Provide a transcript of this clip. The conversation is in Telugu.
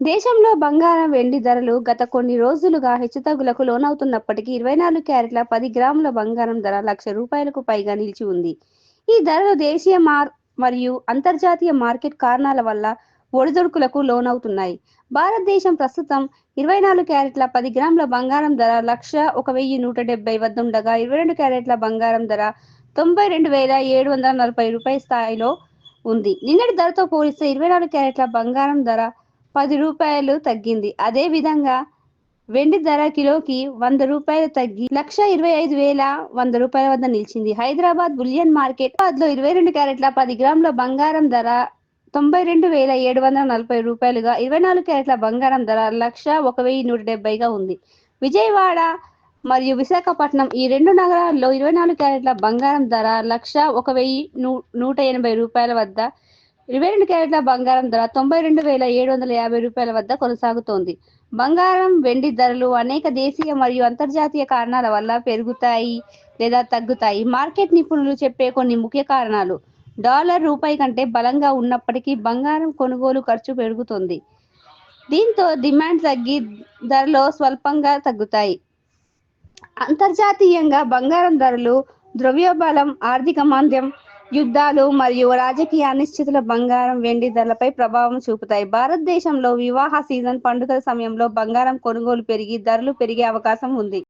దేశంలో బంగారం వెండి ధరలు గత కొన్ని రోజులుగా హెచ్చుతగ్గులకు లోనవుతున్నప్పటికీ ఇరవై నాలుగు క్యారెట్ల పది గ్రాముల బంగారం ధర లక్ష రూపాయలకు పైగా నిలిచి ఉంది. ఈ ధరలు దేశీయ మార్ మరియు అంతర్జాతీయ మార్కెట్ కారణాల వల్ల ఒడిదుడుకులకు లోనవుతున్నాయి. భారతదేశం ప్రస్తుతం ఇరవై నాలుగు క్యారెట్ల పది గ్రాముల బంగారం ధర లక్ష ఒక వెయ్యి నూట డెబ్బై వద్ద ఉండగా ఇరవై రెండు క్యారెట్ల బంగారం ధర తొంభై రెండు వేల ఏడు వందల నలభై రూపాయల స్థాయిలో ఉంది. నిన్నటి ధరతో పోలిస్తే ఇరవై నాలుగు క్యారెట్ల బంగారం ధర పది రూపాయలు తగ్గింది. అదే విధంగా వెండి ధర కిలోకి వంద రూపాయలు తగ్గి లక్ష ఇరవై ఐదు వేల వంద రూపాయల వద్ద నిలిచింది. హైదరాబాద్ బులియన్ మార్కెట్లో ఇరవై రెండు క్యారెట్ల పది గ్రాముల బంగారం ధర తొంభై రెండు వేల ఏడు వందల నలభై రూపాయలుగా ఇరవై నాలుగు క్యారెట్ల బంగారం ధర లక్ష ఒక వెయ్యి నూట డెబ్బైగా ఉంది. విజయవాడ మరియు విశాఖపట్నం ఈ రెండు నగరాల్లో ఇరవై నాలుగు క్యారెట్ల బంగారం ధర లక్ష ఒక వెయ్యి నూ నూట ఎనభై రూపాయల వద్ద ఇరవై రెండు క్యారెట్ల బంగారం ధర తొంభై రెండు వేల ఏడు వందల యాభై రూపాయల వద్ద కొనసాగుతోంది. బంగారం వెండి ధరలు అనేక దేశీయ మరియు అంతర్జాతీయ కారణాల వల్ల పెరుగుతాయి లేదా తగ్గుతాయి. మార్కెట్ నిపుణులు చెప్పే కొన్ని ముఖ్య కారణాలు. డాలర్ రూపాయి కంటే బలంగా ఉన్నప్పటికీ బంగారం కొనుగోలు ఖర్చు పెరుగుతుంది. దీంతో డిమాండ్ తగ్గి ధరలో స్వల్పంగా తగ్గుతాయి. అంతర్జాతీయంగా బంగారం ధరలు ద్రవ్యోబలం ఆర్థిక మాంద్యం యుద్ధాలు మరియు రాజకీయ అనిశ్చితుల బంగారం వెండి ధరలపై ప్రభావం చూపుతాయి. భారతదేశంలో వివాహ సీజన్ పండుగల సమయంలో బంగారం కొనుగోలు పెరిగి ధరలు పెరిగే అవకాశం ఉంది.